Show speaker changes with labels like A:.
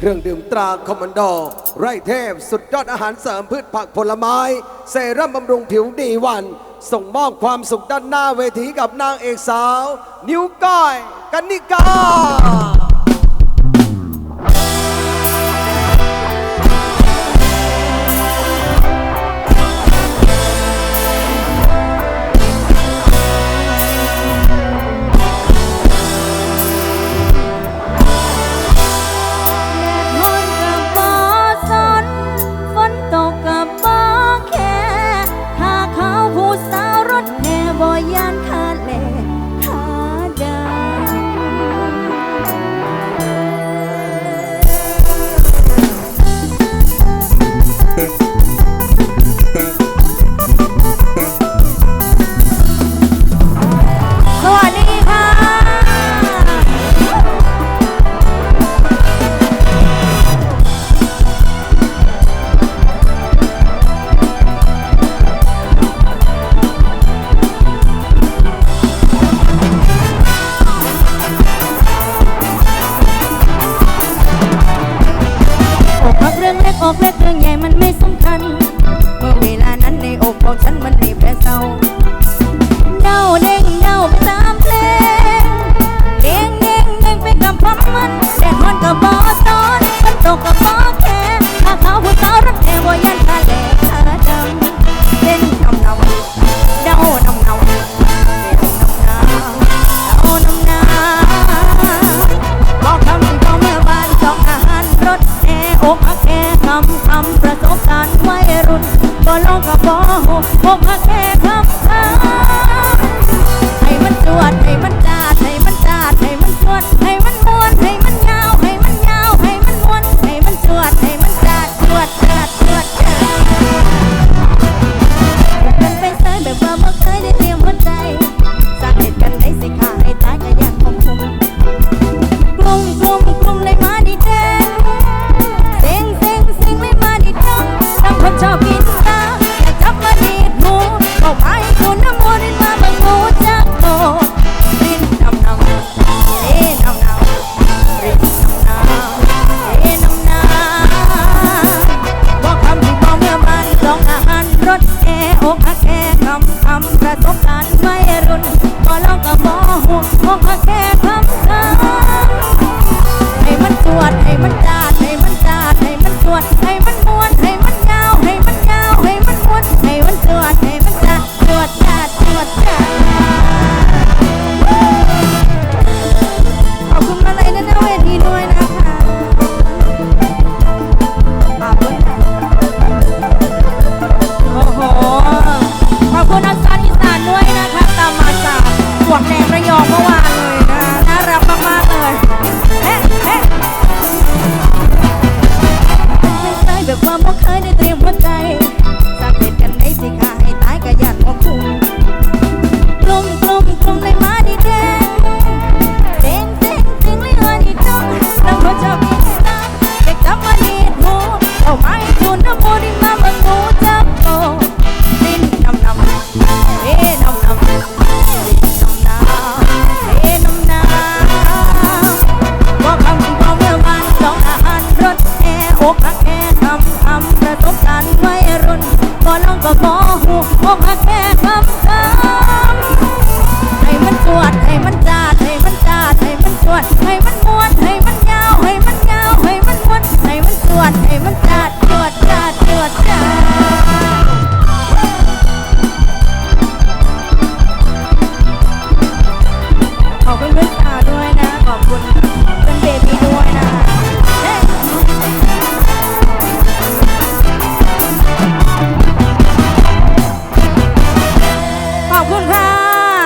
A: เครื่องดื่มตราคอมมานโด ไร่เทพ สุดยอดอาหารเสริมพืชผักผลไม้ เซรั่มบำรุงผิวดีวัน ส่งมอบความสุขด้านหน้าเวทีกับนางเอกสาว นิ้วก้อยกันนิกา
B: อกเล็กเรื่องใหญ่มันไม่สำคัญ เมื่อเวลานั้นในอกของฉันมัน คำคำประสบการณ์วัยรุ่นก็ลงกับปอหกหกแค่ อกแดงระยองเมื่อวานเลยนะน่ารักมากๆเลยเฮ้เฮ้ไม่เคยแบบว่าไม่เคยได้ woman